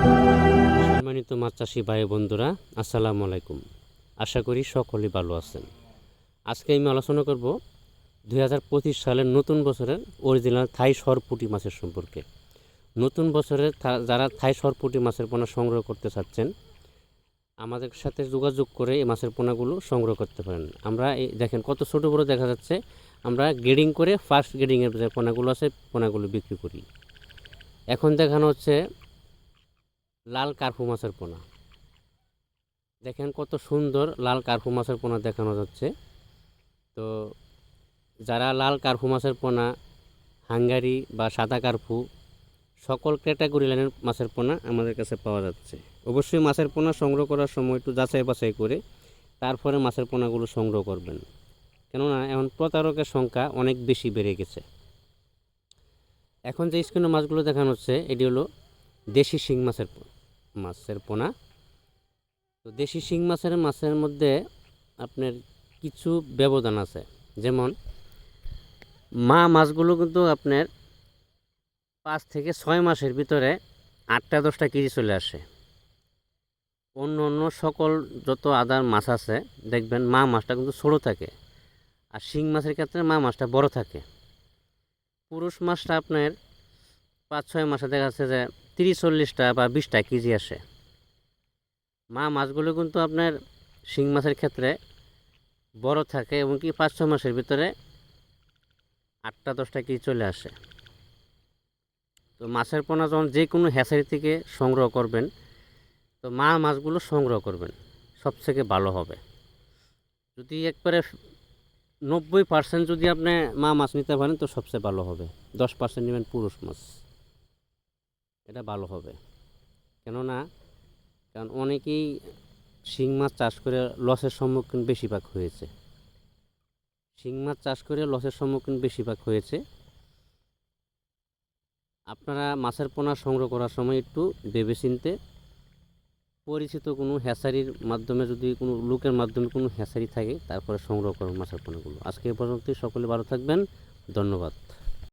সম্মানিত মাছ চাষি ভাই বন্ধুরা, আসসালামু আলাইকুম। আশা করি সকলে ভালো আছেন। আজকে আমি আলোচনা করব দুই হাজার পঁচিশ সালের নতুন বছরের অরিজিনাল থাই সরপুটি মাছের সম্পর্কে। নতুন বছরে যারা থাই সরপুটি মাছের পোনা সংগ্রহ করতে চাচ্ছেন, আমাদের সাথে যোগাযোগ করে এই মাছের পোনাগুলো সংগ্রহ করতে পারেন। আমরা এই, দেখেন কত ছোটো বড়ো দেখা যাচ্ছে। আমরা গ্রেডিং করে ফার্স্ট গ্রেডিংয়ের যে পোনাগুলো আছে, পোনাগুলো বিক্রি করি। এখন দেখানো হচ্ছে লাল কার্পু মাছের পোনা। দেখেন কত সুন্দর লাল কার্পু মাছের পোনা দেখানো যাচ্ছে। তো যারা লাল কার্পু মাছের পোনা, হাঙ্গারি বা সাদা কার্পু সকল ক্যাটাগরি লাইনের মাছের পোনা আমাদের কাছে পাওয়া যাচ্ছে। অবশ্যই মাছের পোনা সংগ্রহ করার সময় একটু যাচাই বাছাই করে তারপরে মাছের পোনাগুলো সংগ্রহ করবেন। কেননা এখন প্রতারকের সংখ্যা অনেক বেশি বেড়ে গেছে। এখন যে স্ক্রিনে মাছগুলো দেখানো হচ্ছে, এটি হলো দেশি শিং মাছের পো- মাছের পোনা। তো দেশি শিং মাছের মাছের মধ্যে আপনার কিছু ব্যবধান আছে। যেমন, মা মাছগুলো কিন্তু আপনার পাঁচ থেকে ছয় মাসের ভিতরে আটটা দশটা কেজি চলে আসে। অন্য অন্য সকল যত আদার মাছ আছে, দেখবেন মা মাছটা কিন্তু ছোটো থাকে আর শিং মাছের ক্ষেত্রে মা মাছটা বড় থাকে। পুরুষ মাছটা আপনার পাঁচ ছয় মাসে দেখা যাচ্ছে যে তিরিশ, চল্লিশটা বা বিশটা কেজি আসে। মা মাছগুলো কিন্তু আপনার শিং মাছের ক্ষেত্রে বড় থাকে এবং কি পাঁচ ছ মাসের ভিতরে আটটা, দশটা কেজি চলে আসে। তো মাছের পোনা যখন যে কোনো হ্যাচারি থেকে সংগ্রহ করবেন, তো মা মাছগুলো সংগ্রহ করবেন সব থেকে ভালো হবে। যদি একবারে নব্বই পার্সেন্ট যদি আপনি মা মাছ নিতে পারেন, তো সবচেয়ে ভালো হবে। দশ পার্সেন্ট নেবেন পুরুষ মাছ। এটা ভালো হবে। কেননা, কারণ অনেকেই শিং মাছ চাষ করে লসের সম্মুখীন বেশিরভাগ হয়েছে। শিং মাছ চাষ করে লসের সম্মুখীন বেশিরভাগ হয়েছে। আপনারা মাছের পোনা সংগ্রহ করার সময় একটু ভেবেচিন্তে পরিচিত কোনো হ্যাচারির মাধ্যমে যদি কোনো লোকের মাধ্যমে কোনো হ্যাচারি থাকে, তারপরে সংগ্রহ করুন মাছের পোনাগুলো। আজকে এ পর্যন্তই, সকলে ভালো থাকবেন। ধন্যবাদ।